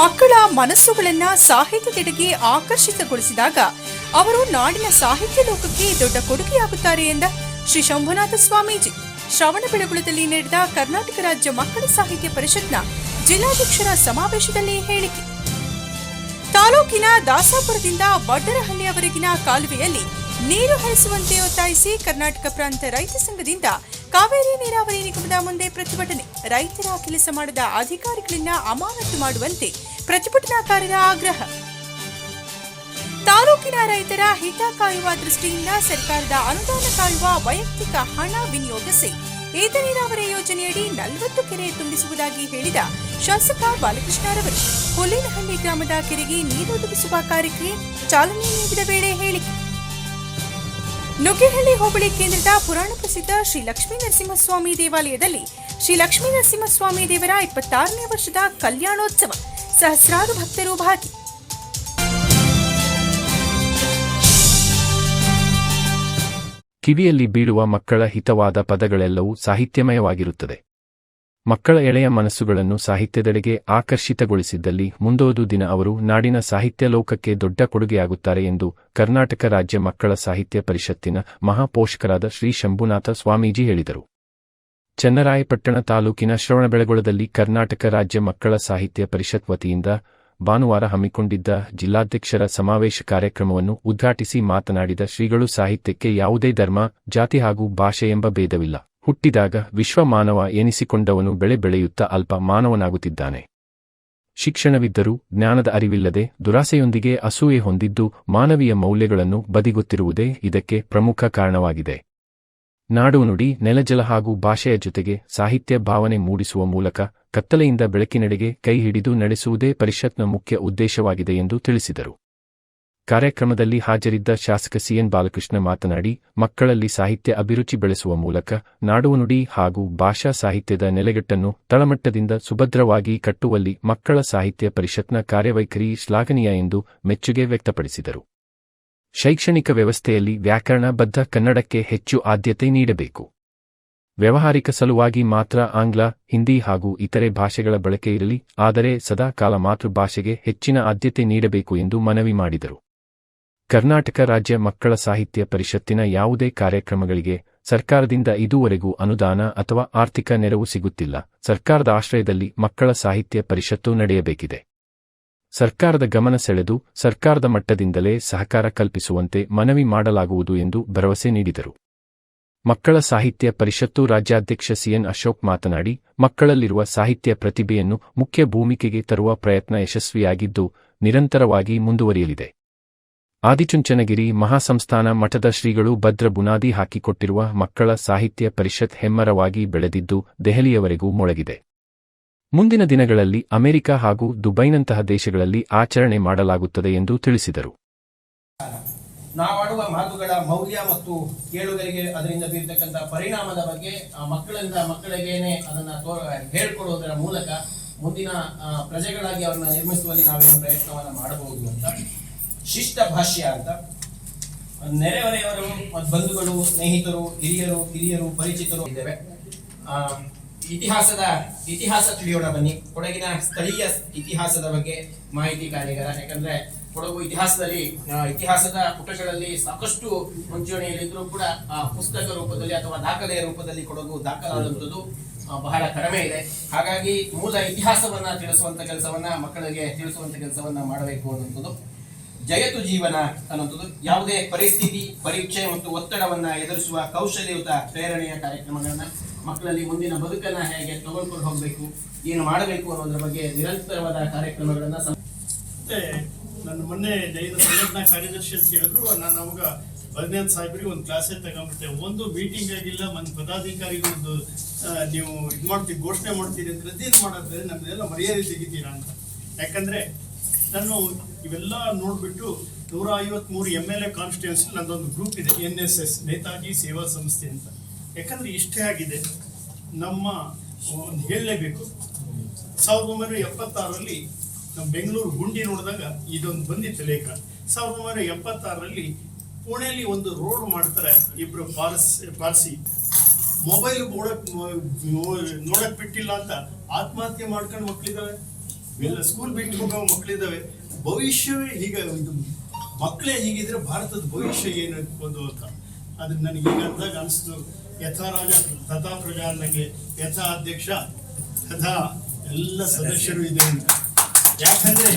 ಮಕ್ಕಳ ಮನಸ್ಸುಗಳನ್ನ ಸಾಹಿತ್ಯದೆಡೆಗೆ ಆಕರ್ಷಿತಗೊಳಿಸಿದಾಗ ಅವರು ನಾಡಿನ ಸಾಹಿತ್ಯ ಲೋಕಕ್ಕೆ ದೊಡ್ಡ ಕೊಡುಗೆಯಾಗುತ್ತಾರೆ ಎಂದ ಶ್ರೀ ಶಂಭುನಾಥ ಸ್ವಾಮೀಜಿ. ಶ್ರವಣಬೆಳಗೊಳದಲ್ಲಿ ನಡೆದ ಕರ್ನಾಟಕ ರಾಜ್ಯ ಮಕ್ಕಳ ಸಾಹಿತ್ಯ ಪರಿಷತ್ನ ಜಿಲ್ಲಾಧ್ಯಕ್ಷರ ಸಮಾವೇಶದಲ್ಲಿ ಹೇಳಿಕೆ. ತಾಲೂಕಿನ ದಾಸಾಪುರದಿಂದ ವಡ್ಡರಹಳ್ಳಿಯವರೆಗಿನ ಕಾಲುವೆಯಲ್ಲಿ ನೀರು ಹರಿಸುವಂತೆ ಒತ್ತಾಯಿಸಿ ಕರ್ನಾಟಕ ಪ್ರಾಂತ ರೈತ ಸಂಘದಿಂದ ಕಾವೇರಿ ನೀರಾವರಿ ನಿಗಮದ ಮುಂದೆ ಪ್ರತಿಭಟನೆ. ರೈತರ ಕೆಲಸ ಮಾಡದ ಅಧಿಕಾರಿಗಳನ್ನ ಅಮಾನತು ಮಾಡುವಂತೆ ಪ್ರತಿಭಟನಾಕಾರರ ಆಗ್ರಹ. ತಾಲೂಕಿನ ರೈತರ ಹಿತ ಕಾಯುವ ದೃಷ್ಟಿಯಿಂದ ಸರ್ಕಾರದ ಅನುದಾನ ಕಾಯುವ ವೈಯಕ್ತಿಕ ಹಣ ವಿನಿಯೋಗಿಸಿ ಏತ ನೀರಾವರಿ ಯೋಜನೆಯಡಿ ನಲವತ್ತು ಕೆರೆ ತುಂಬಿಸುವುದಾಗಿ ಹೇಳಿದ ಶಾಸಕ ಬಾಲಕೃಷ್ಣರವರು. ಹುಲ್ಲಿನಹಳ್ಳಿ ಗ್ರಾಮದ ಕೆರೆಗೆ ನೀರು ತುಂಬಿಸುವ ಕಾರ್ಯಕ್ಕೆ ಚಾಲನೆ ನೀಡಿದ ವೇಳೆ ಹೇಳಿಕೆ. ನುಗ್ಗೇಹಳ್ಳಿ ಹೋಬಳಿ ಕೇಂದ್ರದ ಪುರಾಣ ಪ್ರಸಿದ್ಧ ಶ್ರೀ ಲಕ್ಷ್ಮೀ ನರಸಿಂಹಸ್ವಾಮಿ ದೇವಾಲಯದಲ್ಲಿ ಶ್ರೀ ಲಕ್ಷ್ಮೀ ನರಸಿಂಹಸ್ವಾಮಿ ದೇವರ ಇಪ್ಪತ್ತಾರನೇ ವರ್ಷದ ಕಲ್ಯಾಣೋತ್ಸವ. ಸಹಸ್ರಾರು ಭಕ್ತರು ಭಾಗಿ. ಕಿವಿಯಲ್ಲಿ ಬೀಳುವ ಮಕ್ಕಳ ಹಿತವಾದ ಪದಗಳೆಲ್ಲವೂ ಸಾಹಿತ್ಯಮಯವಾಗಿರುತ್ತದೆ. ಮಕ್ಕಳ ಎಳೆಯ ಮನಸ್ಸುಗಳನ್ನು ಸಾಹಿತ್ಯದೆಡೆಗೆ ಆಕರ್ಷಿತಗೊಳಿಸಿದ್ದಲ್ಲಿ ಮುಂದೋದು ದಿನ ಅವರು ನಾಡಿನ ಸಾಹಿತ್ಯ ಲೋಕಕ್ಕೆ ದೊಡ್ಡ ಕೊಡುಗೆಯಾಗುತ್ತಾರೆ ಎಂದು ಕರ್ನಾಟಕ ರಾಜ್ಯ ಮಕ್ಕಳ ಸಾಹಿತ್ಯ ಪರಿಷತ್ತಿನ ಮಹಾಪೋಷಕರಾದ ಶ್ರೀ ಶಂಭುನಾಥ ಸ್ವಾಮೀಜಿ ಹೇಳಿದರು. ಚನ್ನರಾಯಪಟ್ಟಣ ತಾಲೂಕಿನ ಶ್ರವಣಬೆಳಗೊಳದಲ್ಲಿ ಕರ್ನಾಟಕ ರಾಜ್ಯ ಮಕ್ಕಳ ಸಾಹಿತ್ಯ ಪರಿಷತ್ ವತಿಯಿಂದ ಭಾನುವಾರ ಹಮ್ಮಿಕೊಂಡಿದ್ದ ಜಿಲ್ಲಾಧ್ಯಕ್ಷರ ಸಮಾವೇಶ ಕಾರ್ಯಕ್ರಮವನ್ನು ಉದ್ಘಾಟಿಸಿ ಮಾತನಾಡಿದ ಶ್ರೀಗಳು, ಸಾಹಿತ್ಯಕ್ಕೆ ಯಾವುದೇ ಧರ್ಮ, ಜಾತಿ ಹಾಗೂ ಭಾಷೆ ಎಂಬ ಭೇದವಿಲ್ಲ. ಹುಟ್ಟಿದಾಗ ವಿಶ್ವ ಮಾನವ ಎನಿಸಿಕೊಂಡವನು ಬೆಳೆ ಬೆಳೆಯುತ್ತಾ ಅಲ್ಪ ಮಾನವನಾಗುತ್ತಿದ್ದಾನೆ. ಶಿಕ್ಷಣವಿದ್ದರೂ ಜ್ಞಾನದ ಅರಿವಿಲ್ಲದೆ ದುರಾಸೆಯೊಂದಿಗೆ ಅಸೂಯೆ ಹೊಂದಿದ್ದು ಮಾನವೀಯ ಮೌಲ್ಯಗಳನ್ನು ಬದಿಗೊತ್ತಿರುವುದೇ ಇದಕ್ಕೆ ಪ್ರಮುಖ ಕಾರಣವಾಗಿದೆ. ನಾಡು ನುಡಿ, ನೆಲಜಲ ಹಾಗೂ ಭಾಷೆಯ ಜೊತೆಗೆ ಸಾಹಿತ್ಯ ಭಾವನೆ ಮೂಡಿಸುವ ಮೂಲಕ ಕತ್ತಲೆಯಿಂದ ಬೆಳಕಿನೆಡೆಗೆ ಕೈ ಹಿಡಿದು ನಡೆಸುವುದೇ ಪರಿಷತ್ನ ಮುಖ್ಯ ಉದ್ದೇಶವಾಗಿದೆ ಎಂದು ತಿಳಿಸಿದರು. ಕಾರ್ಯಕ್ರಮದಲ್ಲಿ ಹಾಜರಿದ್ದ ಶಾಸಕ ಸಿಎನ್ ಬಾಲಕೃಷ್ಣ ಮಾತನಾಡಿ, ಮಕ್ಕಳಲ್ಲಿ ಸಾಹಿತ್ಯ ಅಭಿರುಚಿ ಬೆಳೆಸುವ ಮೂಲಕ ನಾಡುವನುಡಿ ಹಾಗೂ ಭಾಷಾ ಸಾಹಿತ್ಯದ ನೆಲೆಗಟ್ಟನ್ನು ತಳಮಟ್ಟದಿಂದ ಸುಭದ್ರವಾಗಿ ಕಟ್ಟುವಲ್ಲಿ ಮಕ್ಕಳ ಸಾಹಿತ್ಯ ಪರಿಷತ್ನ ಕಾರ್ಯವೈಖರಿ ಶ್ಲಾಘನೀಯ ಎಂದು ಮೆಚ್ಚುಗೆ ವ್ಯಕ್ತಪಡಿಸಿದರು. ಶೈಕ್ಷಣಿಕ ವ್ಯವಸ್ಥೆಯಲ್ಲಿ ವ್ಯಾಕರಣಬದ್ಧ ಕನ್ನಡಕ್ಕೆ ಹೆಚ್ಚು ಆದ್ಯತೆ ನೀಡಬೇಕು. ವ್ಯವಹಾರಿಕ ಸಲುವಾಗಿ ಮಾತ್ರ ಆಂಗ್ಲ, ಹಿಂದಿ ಹಾಗೂ ಇತರೆ ಭಾಷೆಗಳ ಬಳಕೆ ಇರಲಿ, ಆದರೆ ಸದಾ ಕಾಲ ಮಾತೃಭಾಷೆಗೆ ಹೆಚ್ಚಿನ ಆದ್ಯತೆ ನೀಡಬೇಕು ಎಂದು ಮನವಿ ಮಾಡಿದರು. ಕರ್ನಾಟಕ ರಾಜ್ಯ ಮಕ್ಕಳ ಸಾಹಿತ್ಯ ಪರಿಷತ್ತಿನ ಯಾವುದೇ ಕಾರ್ಯಕ್ರಮಗಳಿಗೆ ಸರ್ಕಾರದಿಂದ ಇದುವರೆಗೂ ಅನುದಾನ ಅಥವಾ ಆರ್ಥಿಕ ನೆರವು ಸಿಗುತ್ತಿಲ್ಲ. ಸರ್ಕಾರದ ಆಶ್ರಯದಲ್ಲಿ ಮಕ್ಕಳ ಸಾಹಿತ್ಯ ಪರಿಷತ್ತು ನಡೆಯಬೇಕಿದೆ. ಸರ್ಕಾರದ ಗಮನ ಸೆಳೆದು ಸರ್ಕಾರದ ಮಟ್ಟದಿಂದಲೇ ಸಹಕಾರ ಕಲ್ಪಿಸುವಂತೆ ಮನವಿ ಮಾಡಲಾಗುವುದು ಎಂದು ಭರವಸೆ ನೀಡಿದರು. ಮಕ್ಕಳ ಸಾಹಿತ್ಯ ಪರಿಷತ್ತು ರಾಜ್ಯಾಧ್ಯಕ್ಷ ಸಿಎನ್ ಅಶೋಕ್ ಮಾತನಾಡಿ, ಮಕ್ಕಳಲ್ಲಿರುವ ಸಾಹಿತ್ಯ ಪ್ರತಿಭೆಯನ್ನು ಮುಖ್ಯ ಭೂಮಿಕೆಗೆ ತರುವ ಪ್ರಯತ್ನ ಯಶಸ್ವಿಯಾಗಿದ್ದು ನಿರಂತರವಾಗಿ ಮುಂದುವರಿಯಲಿದೆ. ಆದಿಚುಂಚನಗಿರಿ ಮಹಾಸಂಸ್ಥಾನ ಮಠದ ಶ್ರೀಗಳು ಭದ್ರ ಬುನಾದಿ ಹಾಕಿಕೊಟ್ಟಿರುವ ಮಕ್ಕಳ ಸಾಹಿತ್ಯ ಪರಿಷತ್ ಹೆಮ್ಮರವಾಗಿ ಬೆಳೆದಿದ್ದು ದೆಹಲಿಯವರೆಗೂ ಮೊಳಗಿದೆ. ಮುಂದಿನ ದಿನಗಳಲ್ಲಿ ಅಮೆರಿಕ ಹಾಗೂ ದುಬೈನಂತಹ ದೇಶಗಳಲ್ಲಿ ಆಚರಣೆ ಮಾಡಲಾಗುತ್ತದೆ ಎಂದು ತಿಳಿಸಿದರು. ನಾವಾಡುವ ಮಾತುಗಳ ಮೌಲ್ಯ ಮತ್ತು ಕೇಳುಗರಿಗೆ ಅದರಿಂದ ಬೀರ್ತಕ್ಕಂಥ ಪರಿಣಾಮದ ಬಗ್ಗೆ ಮಕ್ಕಳಿಂದ ಮಕ್ಕಳಿಗೇನೆ ಅದನ್ನ ತೋರ ಹೇಳ್ಕೊಡೋದರ ಮೂಲಕ ಮುಂದಿನ ಪ್ರಜೆಗಳಾಗಿ ಅವರನ್ನ ನಿರ್ಮಿಸುವಲ್ಲಿ ನಾವೇನು ಪ್ರಯತ್ನವನ್ನು ಮಾಡಬಹುದು ಅಂತ. ಶಿಷ್ಟ ಭಾಷ್ಯ ಅಂತ. ನೆರೆಹೊರೆಯವರು ಬಂಧುಗಳು, ಸ್ನೇಹಿತರು, ಹಿರಿಯರು ಹಿರಿಯರು ಪರಿಚಿತರು ಇದ್ದೇವೆ. ಇತಿಹಾಸದ ಇತಿಹಾಸ ತಿಳಿಯೋಣ ಬನ್ನಿ. ಕೊಡಗಿನ ಸ್ಥಳೀಯ ಇತಿಹಾಸದ ಬಗ್ಗೆ ಮಾಹಿತಿ ಕಾರ್ಯಗಾರ. ಯಾಕಂದ್ರೆ ಕೊಡಗು ಇತಿಹಾಸದಲ್ಲಿ ಇತಿಹಾಸದ ಪುಟಗಳಲ್ಲಿ ಸಾಕಷ್ಟು ಮುಂಚೂಣಿಯಲ್ಲಿದ್ದರೂ ಕೂಡ ಪುಸ್ತಕ ರೂಪದಲ್ಲಿ ಅಥವಾ ದಾಖಲೆಯ ರೂಪದಲ್ಲಿ ಕೊಡಗು ದಾಖಲಾದಂಥದ್ದು ಬಹಳ ಕಡಿಮೆ ಇದೆ. ಹಾಗಾಗಿ ಮೂಲ ಇತಿಹಾಸವನ್ನ ತಿಳಿಸುವಂತ ಕೆಲಸವನ್ನ, ಮಕ್ಕಳಿಗೆ ತಿಳಿಸುವಂತ ಕೆಲಸವನ್ನ ಮಾಡಬೇಕು ಅನ್ನುವಂಥದ್ದು. ಜಯತು ಜೀವನ ಅನ್ನುವಂಥದ್ದು. ಯಾವುದೇ ಪರಿಸ್ಥಿತಿ, ಪರೀಕ್ಷೆ ಮತ್ತು ಒತ್ತಡವನ್ನ ಎದುರಿಸುವ ಕೌಶಲ್ಯಯುತ ಪ್ರೇರಣೆಯ ಕಾರ್ಯಕ್ರಮಗಳನ್ನ ಮಕ್ಕಳಲ್ಲಿ ಮುಂದಿನ ಬದುಕನ್ನ ಹೇಗೆ ತಗೊಳ್ಕೊಂಡು ಹೋಗಬೇಕು, ಏನು ಮಾಡಬೇಕು ಅನ್ನೋದ್ರ ಬಗ್ಗೆ ನಿರಂತರವಾದ ಕಾರ್ಯಕ್ರಮಗಳನ್ನ ಮತ್ತೆ ನನ್ನ ಮೊನ್ನೆ ಜೈನ ಸಂಘಟನಾ ಕಾರ್ಯದರ್ಶಿ ಅಂತ ಹೇಳಿದ್ರು, ನಾನು ಅವಾಗ ಭಗನಾಥ್ ಸಾಹೇಬ್ರಿಗೆ ಒಂದು ಕ್ಲಾಸೇ ತಗೊಂಡ್ಬಿಟ್ಟೆ. ಒಂದು ಮೀಟಿಂಗ್ ಆಗಿಲ್ಲ ಒಂದು ಪದಾಧಿಕಾರಿಗಳದ್ದು ನೀವು ಇದು ಮಾಡ್ತೀವಿ ಘೋಷಣೆ ಮಾಡ್ತೀರಿ ಅಂದ್ರೆ ಏನು ಮಾಡೋದ್ರೆ ನಮ್ದೆಲ್ಲ ಮರ್ಯಾದೆ ತೆಗಿತೀರಾ ಅಂತ. ಯಾಕಂದ್ರೆ ನಾನು ಇವೆಲ್ಲ ನೋಡ್ಬಿಟ್ಟು ನೂರ ಐವತ್ಮೂರು ಎಂ ಎಲ್ ಎ ಕಾನ್ಸ್ಟಿಟ್ಯೂನ್ಸಿ ನಂದೊಂದು ಗ್ರೂಪ್ ಇದೆ N S S Netaji Seva Samsthe ಅಂತ. ಯಾಕಂದ್ರೆ ಇಷ್ಟೇ ಆಗಿದೆ. ನಮ್ಮ ಒಂದು ಹೇಳಲೇಬೇಕು. ಸಾವಿರದ ಒಂಬೈನೂರ ಎಪ್ಪತ್ತಾರರಲ್ಲಿ ನಮ್ಮ ಬೆಂಗಳೂರು ಗುಂಡಿ ನೋಡಿದಾಗ ಇದೊಂದು ಬಂದಿತ್ತು ಲೇಖ. ಸಾವಿರದ ಒಂಬೈನೂರ ಎಪ್ಪತ್ತಾರರಲ್ಲಿ ಪುಣೆಯಲ್ಲಿ ಒಂದು ರೋಡ್ ಮಾಡ್ತಾರೆ ಇಬ್ರು ಪಾರ್ಸ್, ಪಾರ್ಸಿ. ಮೊಬೈಲ್ ನೋಡಕ್ ನೋಡಕ್ ಬಿಟ್ಟಿಲ್ಲ ಅಂತ ಆತ್ಮಹತ್ಯೆ ಮಾಡ್ಕೊಂಡು ಮಕ್ಕಳಿದ್ದಾವೆ ಎಲ್ಲ ಸ್ಕೂಲ್ ಬಿಟ್ಟು ಹೋಗೋ ಮಕ್ಕಳಿದ್ದಾವೆ ಭವಿಷ್ಯವೇ ಹೀಗೆ ಇದು ಮಕ್ಕಳೇ ಹೀಗಿದ್ರೆ ಭಾರತದ ಭವಿಷ್ಯ ಏನು ಅಂತ. ಅದನ್ನ ನನಗೆ ಈಗ ಅಂದಾಗ ಅನಿಸ್ತು. ಯಥಾ ರಾಜ ತಥಾ ಪ್ರಜಾ ಯಥಾ ಅಧ್ಯಕ್ಷ ತಥಾ ಎಲ್ಲ ಸದಸ್ಯರು ಇದೆ ಅಂತ. ಯಾಕಂದ್ರೆ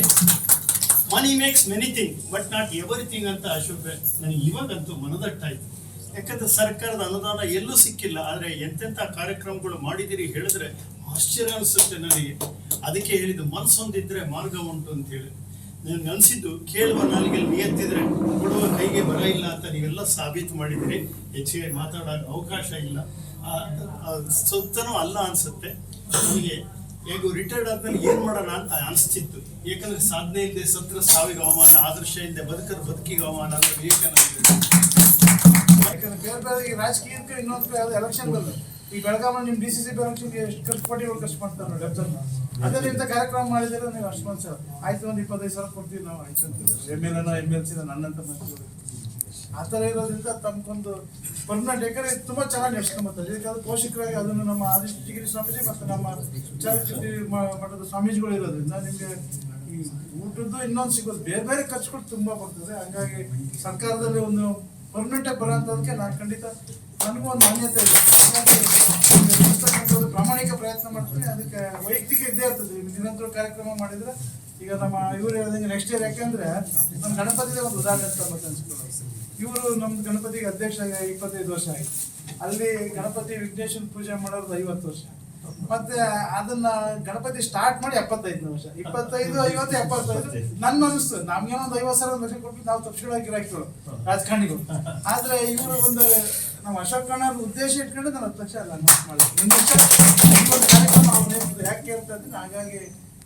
money makes many thing but not everything ಅಂತ ಅಶೋಕ್, ನನಗೆ ಇವಾಗಂತೂ ಮನದಟ್ಟಾಯ್ತು ಯಾಕಂದ್ರೆ ಸರ್ಕಾರದ ಅನುದಾನ ಎಲ್ಲೂ ಸಿಕ್ಕಿಲ್ಲ, ಆದರೆ ಎಂತೆಂಥ ಕಾರ್ಯಕ್ರಮಗಳು ಮಾಡಿದಿರಿ ಹೇಳಿದ್ರೆ ಆಶ್ಚರ್ಯ ಅನಿಸುತ್ತೆ ನನಗೆ. ಅದಕ್ಕೆ ಹೇಳಿದ್ದು ಮನಸ್ಸೊಂದಿದ್ರೆ ಮಾರ್ಗ ಉಂಟು ಅಂತ ಹೇಳಿ. ನನಗೆ ಅನಿಸಿದ್ದು ಕೇಳುವ ನಾಲಿಗೆ ನಿಯತ್ತಿದ್ರೆ ಕೊಡುವ ಕೈಗೆ ಬರ ಇಲ್ಲ ಅಂತ ನೀವೆಲ್ಲ ಸಾಬೀತು ಮಾಡಿದಿರಿ ಹೆಚ್ಚಿಗೆ ಮಾತಾಡೋ ಅವಕಾಶ ಇಲ್ಲ. ಸುತ್ತನೂ ಅಲ್ಲ ಅನಿಸುತ್ತೆ. ನನಗೆ ಹೇಗೂ ರಿಟೈರ್ಡ್ ಆದ್ಮೇಲೆ ಏನು ಮಾಡೋಣ ಅಂತ ಅನಿಸ್ತಿತ್ತು. ಯಾಕಂದ್ರೆ ಸಾಧನೆ ಇಲ್ಲದೆ ಸತ್ರ ಸಾವಿಗೆ ಅವಮಾನ, ಆದರ್ಶ ಇಲ್ಲದೆ ಬದುಕರ ಬದುಕಿಗೆ ಅವಮಾನ ಅಂತ ವಿವೇಕಾನಂದ ಯಾಕಂದ್ರೆ ಬೇರೆ ಬೇರೆ ರಾಜಕೀಯಕ್ಕೆ ಇನ್ನೊಂದು ಎಲೆಕ್ಷನ್ ಬಂದು ಈ ಬೆಳಗಾವಿ ನಿಮ್ಮ ಡಿ ಸಿ ಸಿ ಬ್ಯಾಂಕ್ ಎಷ್ಟು ಖರ್ಚು ಕೋಟಿಗಳು ಖರ್ಚು ಮಾಡ್ತಾರೆ ನೋಡಿ, ಅಬ್ಸರ್ವ್ ಅದೇ ಇಂಥ ಕಾರ್ಯಕ್ರಮ ಮಾಡಿದ್ರೆ ನೀವು ಅಷ್ಟು ಮನ್ಸ ಆಯ್ತು, ಒಂದು ಇಪ್ಪತ್ತೈದು ಸಾವಿರ ಕೊಡ್ತೀವಿ ನಾವು, ಆಯ್ತು ಅಂತೀವಿ ಎಂ ಎಲ್ ಎನ ಎಂ ಎಲ್ ಸಿ ನನ್ನಂತ ಮಂತ್ರಿಗಳು ಆ ಥರ ಇರೋದ್ರಿಂದ ತಮ್ಗೊಂದು ಪರ್ಮನೆಂಟ್ ಯಾಕಂದ್ರೆ ತುಂಬ ಚೆನ್ನಾಗಿ ನಡ್ಸ್ಕೊಂಬರ್ತಾರೆ ಯಾಕಂದ್ರೆ ಪೋಷಕರಾಗಿ ಅದನ್ನು ನಮ್ಮ ಆದಿಷ್ಟಗಿರಿ ಸ್ವಾಮೀಜಿ ಮತ್ತು ನಮ್ಮ ಚಾರಿಟಿ ಮಠದ ಸ್ವಾಮೀಜಿಗಳು ಇರೋದ್ರಿಂದ ನಿಮಗೆ ಈ ಊಟದ್ದು ಇನ್ನೊಂದು ಸಿಗೋದು. ಬೇರೆ ಬೇರೆ ಖರ್ಚುಗಳು ತುಂಬ ಬರ್ತದೆ. ಹಂಗಾಗಿ ಸರ್ಕಾರದಲ್ಲಿ ಒಂದು ಪರ್ಮನೆಂಟ್ ಬರೋ ಅಂತದಕ್ಕೆ ನಾನು ಖಂಡಿತ ನನಗೂ ಒಂದು ಮಾನ್ಯತೆ ಇದೆ. ಹಾಗಾಗಿ ಪ್ರಾಮಾಣಿಕ ಪ್ರಯತ್ನ ಮಾಡ್ತೀನಿ. ಅದಕ್ಕೆ ವೈಯಕ್ತಿಕ ಇದ್ದೇ ಇರ್ತದೆ. ನಿರಂತರ ಕಾರ್ಯಕ್ರಮ ಮಾಡಿದ್ರೆ ಈಗ ನಮ್ಮ ಇವ್ರು ಹೇಳಿದಂಗೆ ನೆಕ್ಸ್ಟ್ ಇಯರ್ ಯಾಕೆಂದ್ರೆ ನಮ್ಮ ಗಣಪತಿಗೆ ಒಂದು ಉದಾಹರಣೆ ಅಂತ ಅನ್ಸ್ಕೊಳ್ಳೋದು. ಇವರು ನಮ್ಮ ಗಣಪತಿಗೆ ಅಧ್ಯಕ್ಷ ಇಪ್ಪತ್ತೈದು ವರ್ಷ ಆಯ್ತು. ಅಲ್ಲಿ ಗಣಪತಿ ವಿಘ್ನೇಶ್ವರ ಪೂಜೆ ಮಾಡೋದು ಐವತ್ತು ವರ್ಷ. ಮತ್ತೆ ಅದನ್ನ ಗಣಪತಿ ಸ್ಟಾರ್ಟ್ ಮಾಡಿ ಎಪ್ಪತ್ತೈದು ವರ್ಷ. ಇಪ್ಪತ್ತೈದು, ಐವತ್ತು, ಎಪ್ಪತ್ತೈದು ನನ್ನ ಅನಿಸ್ತು ನಮ್ಗೆ ಒಂದು ಐವತ್ತು ಸಾವಿರ ಲಕ್ಷ ಕೊಟ್ಟು ನಾವು ತಪ್ಪಿಸ್ಕೊಳ್ಳೋಕೆ ರಾಜಕಾರಣಿಗಳು. ಆದ್ರೆ ಇವರು ಒಂದು ನಮ್ಮ ಅಶೋಕ್ ಅವ್ರ ಉದ್ದೇಶ ಇಟ್ಕೊಂಡು ನಾನು ಹತ್ತು ಲಕ್ಷ ಅಲ್ಲ ಮಾಡಿ ಒಂದು ವರ್ಷ ಒಂದು ಕಾರ್ಯಕ್ರಮ ಅವ್ರು. ಯಾಕೆ ಹೇಳ್ತಾ ಇದ್ದೀನಿ ಹಾಗಾಗಿ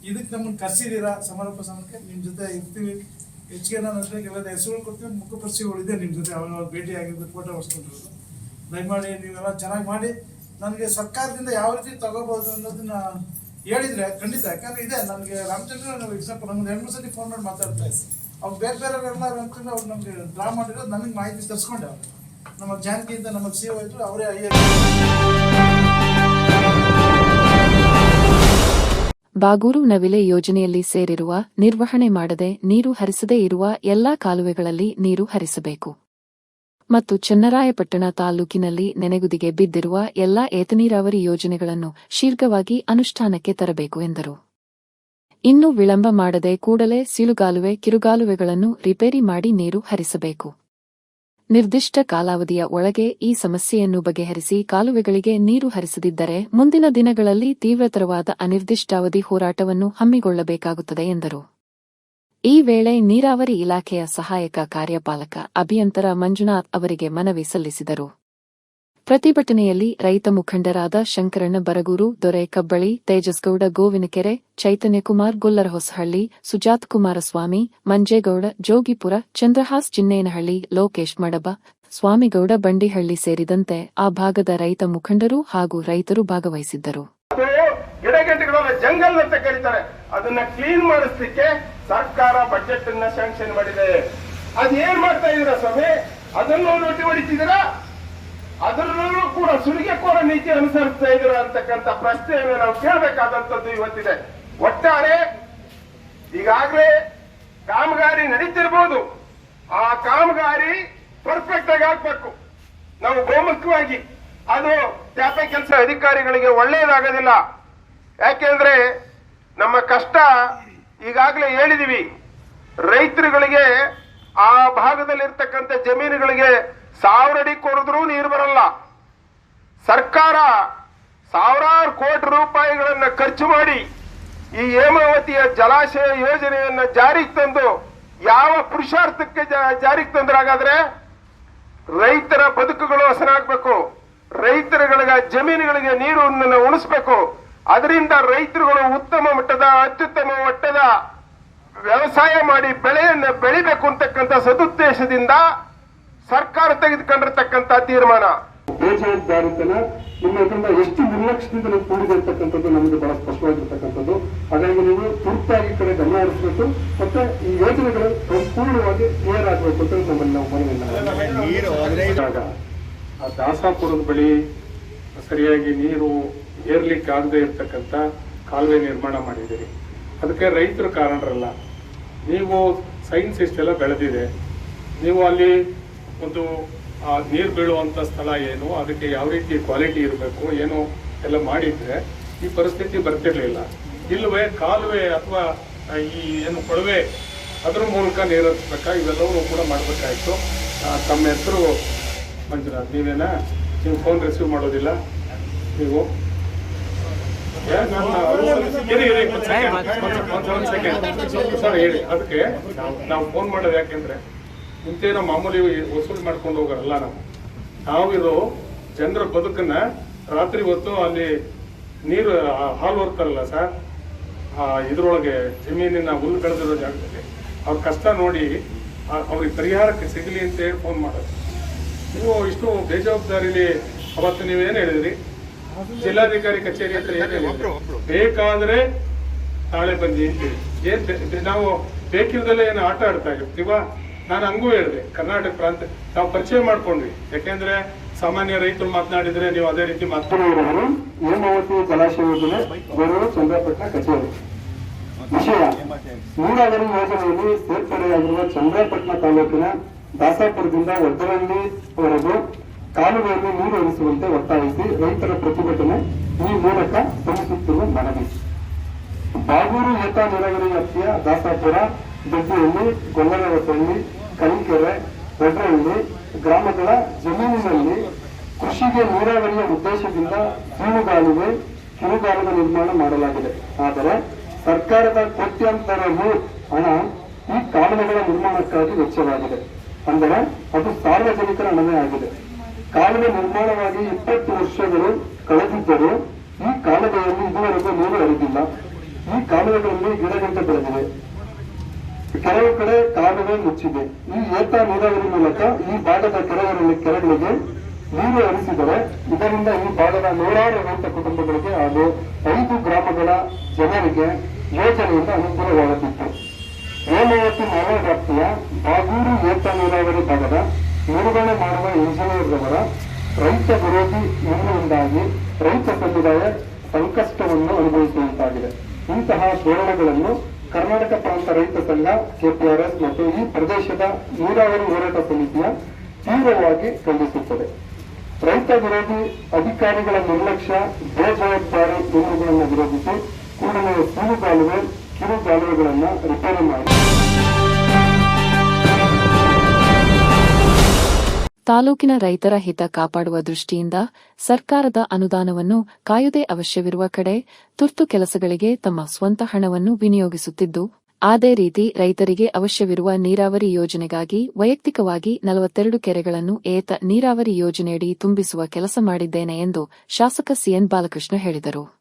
ಇದಕ್ಕೆ ನಮ್ಮನ್ನ ಕರ್ಸಿದ್ದೀರಾ ಸಮಾರೋಪ ಸಮಕ್ಕೆ? ನಿಮ್ಮ ಜೊತೆ ಇರ್ತೀವಿ. ಹೆಚ್ಚಿಗೆ ನಾನು ಎಲ್ಲ ಹೆಸರುಗಳು ಕೊಡ್ತೀವಿ. ಮುಖಪರಿಚಯಗಳು ಇದೆ ನಿಮ್ಮ ಜೊತೆ. ಅವಾಗ ಭೇಟಿ ಆಗಿದ್ದು ಫೋಟೋ ಹೊಡ್ಸ್ಕೊಂಡಿರೋದು. ದಯಮಾಡಿ ನೀವೆಲ್ಲ ಚೆನ್ನಾಗಿ ಮಾಡಿ. ನನಗೆ ಸರ್ಕಾರದಿಂದ ಯಾವ ರೀತಿ ತಗೋಬಹುದು ಅನ್ನೋದನ್ನ ಹೇಳಿದ್ರೆ ಖಂಡಿತ. ಯಾಕಂದ್ರೆ ಇದೆ, ನನಗೆ ರಾಮಚಂದ್ರ ಎಕ್ಸಾಂಪಲ್ ನಮ್ಗೆ ಎರಡು ಮೂರು ಫೋನ್ ಮಾಡಿ ಮಾತಾಡ್ತಾ ಇದ್ದೆ. ಅವ್ರು ಬೇರೆ ಬೇರೆ ಎಲ್ಲ ಅಂತಂದ್ರೆ ಅವ್ರು ನಮ್ಗೆ ಡ್ರಾ ಮಾಡಿರೋದು, ನನಗೆ ಮಾಹಿತಿ ತರಿಸ್ಕೊಂಡೆ ಅವ್ರು. ನಮ್ಮ ಜಾನಕಿಯಿಂದ ನಮಗೆ ಸೇವ್ ಆಯ್ತು ಅವರೇ ಬಾಗೂರು ನವಿಲೆ ಯೋಜನೆಯಲ್ಲಿ ಸೇರಿರುವ, ನಿರ್ವಹಣೆ ಮಾಡದೆ ನೀರು ಹರಿಸದೇ ಇರುವ ಎಲ್ಲಾ ಕಾಲುವೆಗಳಲ್ಲಿ ನೀರು ಹರಿಸಬೇಕು. ಮತ್ತು ಚನ್ನರಾಯಪಟ್ಟಣ ತಾಲೂಕಿನಲ್ಲಿ ನೆನೆಗುದಿಗೆ ಬಿದ್ದಿರುವ ಎಲ್ಲಾ ಏತನೀರಾವರಿ ಯೋಜನೆಗಳನ್ನು ಶೀರ್ಘವಾಗಿ ಅನುಷ್ಠಾನಕ್ಕೆ ತರಬೇಕು ಎಂದರು. ಇನ್ನು ವಿಳಂಬ ಮಾಡದೆ ಕೂಡಲೇ ಸೀಳುಗಾಲುವೆ, ಕಿರುಗಾಲುವೆಗಳನ್ನು ರಿಪೇರಿ ಮಾಡಿ ನೀರು ಹರಿಸಬೇಕು. ನಿರ್ದಿಷ್ಟ ಕಾಲಾವಧಿಯ ಒಳಗೆ ಈ ಸಮಸ್ಯೆಯನ್ನು ಬಗೆಹರಿಸಿ ಕಾಲುವೆಗಳಿಗೆ ನೀರು ಹರಿಸದಿದ್ದರೆ ಮುಂದಿನ ದಿನಗಳಲ್ಲಿ ತೀವ್ರತರವಾದ ಅನಿರ್ದಿಷ್ಟಾವಧಿ ಹೋರಾಟವನ್ನು ಹಮ್ಮಿಕೊಳ್ಳಬೇಕಾಗುತ್ತದೆ ಎಂದರು. ಈ ವೇಳೆ ನೀರಾವರಿ ಇಲಾಖೆಯ ಸಹಾಯಕ ಕಾರ್ಯಪಾಲಕ ಅಭಿಯಂತರ ಮಂಜುನಾಥ್ ಅವರಿಗೆ ಮನವಿ ಸಲ್ಲಿಸಿದರು. ಪ್ರತಿಭಟನೆಯಲ್ಲಿ ರೈತ ಮುಖಂಡರಾದ ಶಂಕರಣ್ಣ ಬರಗೂರು, ದೊರೆ ಕಬ್ಬಳಿ ತೇಜಸ್ಗೌಡ, ಗೋವಿನಕೆರೆ, ಚೈತನ್ಯಕುಮಾರ್ ಗೊಲ್ಲರಹೊಸಹಳ್ಳಿ, ಸುಜಾತ್ ಕುಮಾರಸ್ವಾಮಿ, ಮಂಜೇಗೌಡ, ಜೋಗಿಪುರ, ಚಂದ್ರಹಾಸ್ ಚಿನ್ನೇನಹಳ್ಳಿ, ಲೋಕೇಶ್ ಮಡಬ, ಸ್ವಾಮಿಗೌಡ, ಬಂಡಿಹಳ್ಳಿ ಸೇರಿದಂತೆ ಆ ಭಾಗದ ರೈತ ಮುಖಂಡರು ಹಾಗೂ ರೈತರು ಭಾಗವಹಿಸಿದ್ದರು. ಜಂಗಲ್ ಅಂತ ಕರೀತಾರೆ. ಅದನ್ನ ಕ್ಲೀನ್ ಮಾಡಿಸ್ಲಿಕ್ಕೆ ಸರ್ಕಾರ ಬಜೆಟ್ ಅನ್ನ ಮಾಡಿದೆ. ಅದ್ ಏನ್ ಮಾಡ್ತಾ ಇದ್ರ ಸ್ವಾಮಿ? ಅದನ್ನು ಅದರಲ್ಲೂ ಕೂಡ ಸುಲಿಗೆಕೋರ ನೀತಿ ಅನುಸರಿಸ್ತಾ ಇದ್ರು ಅಂತಕ್ಕಂಥ ಪ್ರಶ್ನೆಯನ್ನು ನಾವು ಕೇಳಬೇಕಾದಂತದ್ದು ಇವತ್ತಿದೆ. ಒಟ್ಟಾರೆ ಈಗಾಗಲೇ ಕಾಮಗಾರಿ ನಡೀತಿರ್ಬೋದು. ಆ ಕಾಮಗಾರಿ ಪರ್ಫೆಕ್ಟ್ ಆಗಿ ಆಗ್ಬೇಕು. ನಾವು ಗೋಮುಖವಾಗಿ ಅದು ತ್ಯಾಪೆ ಕೆಲಸ ಅಧಿಕಾರಿಗಳಿಗೆ ಒಳ್ಳೆಯದಾಗೋದಿಲ್ಲ. ಯಾಕೆಂದ್ರೆ ನಮ್ಮ ಕಷ್ಟ ಈಗಾಗಲೇ ಹೇಳಿದೀವಿ. ರೈತರುಗಳಿಗೆ ಆ ಭಾಗದಲ್ಲಿರ್ತಕ್ಕಂಥ ಜಮೀನುಗಳಿಗೆ ಸಾವಿರ ಅಡಿ ಕೊಡಿದ್ರೂ ನೀರು ಬರಲ್ಲ. ಸರ್ಕಾರ ಸಾವಿರಾರು ಕೋಟಿ ರೂಪಾಯಿಗಳನ್ನು ಖರ್ಚು ಮಾಡಿ ಈ ಹೇಮಾವತಿಯ ಜಲಾಶಯ ಯೋಜನೆಯನ್ನು ಜಾರಿಗೆ ತಂದು ಯಾವ ಪುರುಷಾರ್ಥಕ್ಕೆ ಜಾರಿಗೆ ತಂದ್ರಾಗಾದ್ರೆ ರೈತರ ಬದುಕುಗಳು ಹಸನಾಗಬೇಕು. ರೈತರುಗಳಿಗೆ ಜಮೀನುಗಳಿಗೆ ನೀರನ್ನು ಉಣಿಸ್ಬೇಕು. ಅದರಿಂದ ರೈತರುಗಳು ಉತ್ತಮ ಮಟ್ಟದ, ಅತ್ಯುತ್ತಮ ಮಟ್ಟದ ವ್ಯವಸಾಯ ಮಾಡಿ ಬೆಳೆಯನ್ನು ಬೆಳಿಬೇಕು ಅಂತಕ್ಕಂಥ ಸದುದ್ದೇಶದಿಂದ ಸರ್ಕಾರ ತೆಗೆದುಕೊಂಡಿರ್ತಕ್ಕಂಥ ತೀರ್ಮಾನ. ಬೇಜವಾಬ್ದಾರಿತನ ನಿಮ್ಮ ಇದರಿಂದ ಎಷ್ಟು ನಿರ್ಲಕ್ಷ್ಯದಿಂದ ಕೂಡಿದೆ ಅಂತಕ್ಕಂಥದ್ದು ನಮಗೆ ಬಹಳ ಸ್ಪಷ್ಟವಾಗಿರ್ತಕ್ಕಂಥದ್ದು. ಹಾಗಾಗಿ ನೀವು ತುರ್ತಾಗಿ ಕಡೆ ಗಮನ ಹರಿಸಬೇಕು. ಮತ್ತೆ ಈ ಯೋಜನೆಗಳು ಸಂಪೂರ್ಣವಾಗಿ ಕ್ಲಿಯರ್ ಆಗಬೇಕು ಅಂತ ನಮ್ಮಲ್ಲಿ ನಾವು ಮನವಿ ಆ ದಾಸಾಪುರದ ಬಳಿ ಸರಿಯಾಗಿ ನೀರು ಏರ್ಲಿಕ್ಕೆ ಆಗದೆ ಇರ್ತಕ್ಕಂಥ ಕಾಲುವೆ ನಿರ್ಮಾಣ ಮಾಡಿದ್ದೀರಿ. ಅದಕ್ಕೆ ರೈತರು ಕಾರಣರಲ್ಲ. ನೀವು ಸೈನ್ಸ್ ಇಷ್ಟೆಲ್ಲ ಬೆಳೆದಿದೆ. ನೀವು ಅಲ್ಲಿ ಒಂದು ನೀರು ಬೀಳುವಂಥ ಸ್ಥಳ ಏನು ಅದಕ್ಕೆ ಯಾವ ರೀತಿ ಕ್ವಾಲಿಟಿ ಇರಬೇಕು ಏನು ಎಲ್ಲ ಮಾಡಿದ್ರೆ ಈ ಪರಿಸ್ಥಿತಿ ಬರ್ತಿರಲಿಲ್ಲ. ಇಲ್ಲವೇ ಕಾಲುವೆ ಅಥವಾ ಈ ಏನು ಕೊಳವೆ ಅದ್ರ ಮೂಲಕ ನೀರು ಹರಿಸ್ಬೇಕಾ? ಇವೆಲ್ಲವೂ ಕೂಡ ಮಾಡಬೇಕಾಯಿತು. ತಮ್ಮ ಹೆಸರು ಮಂಜುನಾಥ್ ನೀವೇನಾ? ನೀವು ಫೋನ್ ರಿಸೀವ್ ಮಾಡೋದಿಲ್ಲ? ನೀವು. ಸರ್ ಹೇಳಿ ಅದಕ್ಕೆ ನಾವು ನಾವು ಫೋನ್ ಮಾಡೋದು ಯಾಕೆಂದ್ರೆ ಇಂತೇನೋ ಮಾಮೂಲಿ ವಸೂಲಿ ಮಾಡ್ಕೊಂಡು ಹೋಗೋರಲ್ಲ ನಾವು. ನಾವಿರೋ ಜನರ ಬದುಕನ್ನ ರಾತ್ರಿ ಹೊತ್ತು ಅಲ್ಲಿ ನೀರು ಹಾಲು ಹೊರ್ತಾರಲ್ಲ ಸರ್, ಆ, ಇದ್ರೊಳಗೆ ಜಮೀನಿನ ಹುಲ್ಲು ಬೆಳೆದಿರೋ ಜಾಗದಲ್ಲಿ. ಅವ್ರ ಕಷ್ಟ ನೋಡಿ ಅವ್ರಿಗೆ ಪರಿಹಾರಕ್ಕೆ ಸಿಗಲಿ ಅಂತ ಹೇಳಿ ಫೋನ್ ಮಾಡೋದು ನೀವು ಇಷ್ಟು ಬೇಜವಾಬ್ದಾರಿಲಿ ಅವತ್ತು ನೀವೇನು ಹೇಳಿದ್ರಿ? ಜಿಲ್ಲಾಧಿಕಾರಿ ಕಚೇರಿ ಹತ್ರ ಏನ್ ಬೇಕಾದ್ರೆ ನಾಳೆ ಬನ್ನಿ ಅಂತೇಳಿ ಏನ್ ನಾವು ಬೇಕಿಲ್ದಲ್ಲೇ ಏನು ಆಟ ಆಡ್ತಾ ಇರ್ತೀವ? ನಾನು ಹಂಗೂ ಹೇಳಿದೆ, ಕರ್ನಾಟಕ ಪ್ರಾಂತ ನಾವು ಪರಿಚಯ ಮಾಡ್ಕೊಂಡ್ವಿ. ಯಾಕೆಂದ್ರೆ ಸಾಮಾನ್ಯ ರೈತರು ಮಾತನಾಡಿದ್ರೆ ನೀವು ಅದೇ ರೀತಿ ಮಾತನಾಡಿದ್ರು ಹೇಮಾವತಿ ಜಲಾಶಯ ಯೋಜನೆ ಚಂದ್ರಪಟ್ಟಣ ಕಚೇರಿ. ವಿಷಯ ನೀರಾವರಿ ಯೋಜನೆಯಲ್ಲಿ ಸೇರ್ಪಡೆಯಾಗಿರುವ ಚಂದ್ರಪಟ್ಟಣ ತಾಲೂಕಿನ ದಾಸಾಪುರದಿಂದ ಒಡ್ಡರಳ್ಳಿ ವರೆಗೂ ಕಾಲುವೆಯಲ್ಲಿ ನೀರು ಹರಿಸುವಂತೆ ಒತ್ತಾಯಿಸಿ ರೈತರ ಪ್ರತಿಭಟನೆ ಈ ಮೂಲಕ ಸಲ್ಲಿಸುತ್ತಿರುವ ಮನವಿ. ಬಾಗೂರು ಏತ ನೀರಾವರಿ ವ್ಯಾಪ್ತಿಯ ದಾಸಾಪುರ ದೊಡ್ಡಹಳ್ಳಿ ಗೊಲ್ಲರವಸಹಳ್ಳಿ ಕಲಿಕೆರೆ ಬೆಡ್ರಹಳ್ಳಿ ಗ್ರಾಮಗಳ ಜಮೀನಿನಲ್ಲಿ ಕೃಷಿಗೆ ನೀರಾವರಿಯ ಉದ್ದೇಶದಿಂದ ಕೀಳುಗಾಲುವೆ ಕಿರುಗಾಲುವೆ ನಿರ್ಮಾಣ ಮಾಡಲಾಗಿದೆ. ಆದರೆ ಸರ್ಕಾರದ ಕೋಟ್ಯಾಂತರ ರೂ ಹಣ ಈ ಕಾಲುವೆಗಳ ನಿರ್ಮಾಣಕ್ಕಾಗಿ ವೆಚ್ಚವಾಗಿದೆ. ಅಂದರೆ ಅದು ಸಾರ್ವಜನಿಕರ ಹಣವೇ ಆಗಿದೆ. ಕಾಲುವೆ ನಿರ್ಮಾಣವಾಗಿ ಇಪ್ಪತ್ತು ವರ್ಷಗಳು ಕಳೆದಿದ್ದರೂ ಈ ಕಾಲುವೆಯಲ್ಲಿ ಇದುವರೆಗೂ ನೀರು ಹರಿದಿಲ್ಲ. ಈ ಕಾಲುವೆಗಳಲ್ಲಿ ಗಿಡಗಂಟೆ ಬೆಳೆದಿವೆ ಕೆಲವು ಕಡೆ ಕಾಲುವೆ ಮುಚ್ಚಿದೆ ಈ ಏತ ನೀರಾವರಿ ಮೂಲಕ ಈ ಭಾಗದ ಕೆರೆಗಳಲ್ಲಿ ಕೆರೆಗಳಿಗೆ ನೀರು ಹರಿಸಿದರೆ ಇದರಿಂದ ಈ ಭಾಗದ ನೂರಾರು ರೈತ ಕುಟುಂಬಗಳಿಗೆ ಹಾಗೂ ಐದು ಗ್ರಾಮಗಳ ಜನರಿಗೆ ಯೋಜನೆಯಿಂದ ಅನುಕೂಲವಾಗುತ್ತಿತ್ತು. ಹೇಮಾವತಿ ಮಾನವ ವ್ಯಾಪ್ತಿಯ ಬಾಗೂರು ಏತ ನೀರಾವರಿ ಭಾಗದ ನಿರ್ವಹಣೆ ಮಾಡುವ ಇಂಜಿನಿಯರ್ರವರ ರೈತ ವಿರೋಧಿ ನಿರ್ಣಯದಿಂದಾಗಿ ರೈತ ಸಮುದಾಯ ಸಂಕಷ್ಟವನ್ನು ಅನುಭವಿಸುವಂತಾಗಿದೆ. ಇಂತಹ ಧೋರಣೆಗಳನ್ನು ಕರ್ನಾಟಕ ಪ್ರಾಂತ ರೈತ ಸಂಘ, ಕೆಪಿಆರ್ಎಸ್ ಮತ್ತು ಈ ಪ್ರದೇಶದ ನೀರಾವರಿ ಹೋರಾಟ ಸಮಿತಿಯ ತೀವ್ರವಾಗಿ ಖಂಡಿಸುತ್ತದೆ. ರೈತ ವಿರೋಧಿ ಅಧಿಕಾರಿಗಳ ನಿರ್ಲಕ್ಷ್ಯ, ಬೇಜವಾಬ್ದಾರಿ ನಿಲುವುಗಳನ್ನು ವಿರೋಧಿಸಿ ಕೂಡಲೇ ಕಿರು ಕಿರುಗಾಲುವೆಗಳನ್ನು ರಿಪೇರಿ ಮಾಡಿ. ತಾಲೂಕಿನ ರೈತರ ಹಿತ ಕಾಪಾಡುವ ದೃಷ್ಟಿಯಿಂದ ಸರ್ಕಾರದ ಅನುದಾನವನ್ನು ಕಾಯುವುದೇ ಅವಶ್ಯವಿರುವ ಕಡೆ ತುರ್ತು ಕೆಲಸಗಳಿಗೆ ತಮ್ಮ ಸ್ವಂತ ಹಣವನ್ನು ವಿನಿಯೋಗಿಸುತ್ತಿದ್ದು, ಅದೇ ರೀತಿ ರೈತರಿಗೆ ಅವಶ್ಯವಿರುವ ನೀರಾವರಿ ಯೋಜನೆಗಾಗಿ ವೈಯಕ್ತಿಕವಾಗಿ ನಲವತ್ತೆರಡು ಕೆರೆಗಳನ್ನು ಏತ ನೀರಾವರಿ ಯೋಜನೆಯಡಿ ತುಂಬಿಸುವ ಕೆಲಸ ಮಾಡಿದ್ದೇನೆ ಎಂದು ಶಾಸಕ ಸಿಎನ್ ಬಾಲಕೃಷ್ಣ ಹೇಳಿದರು.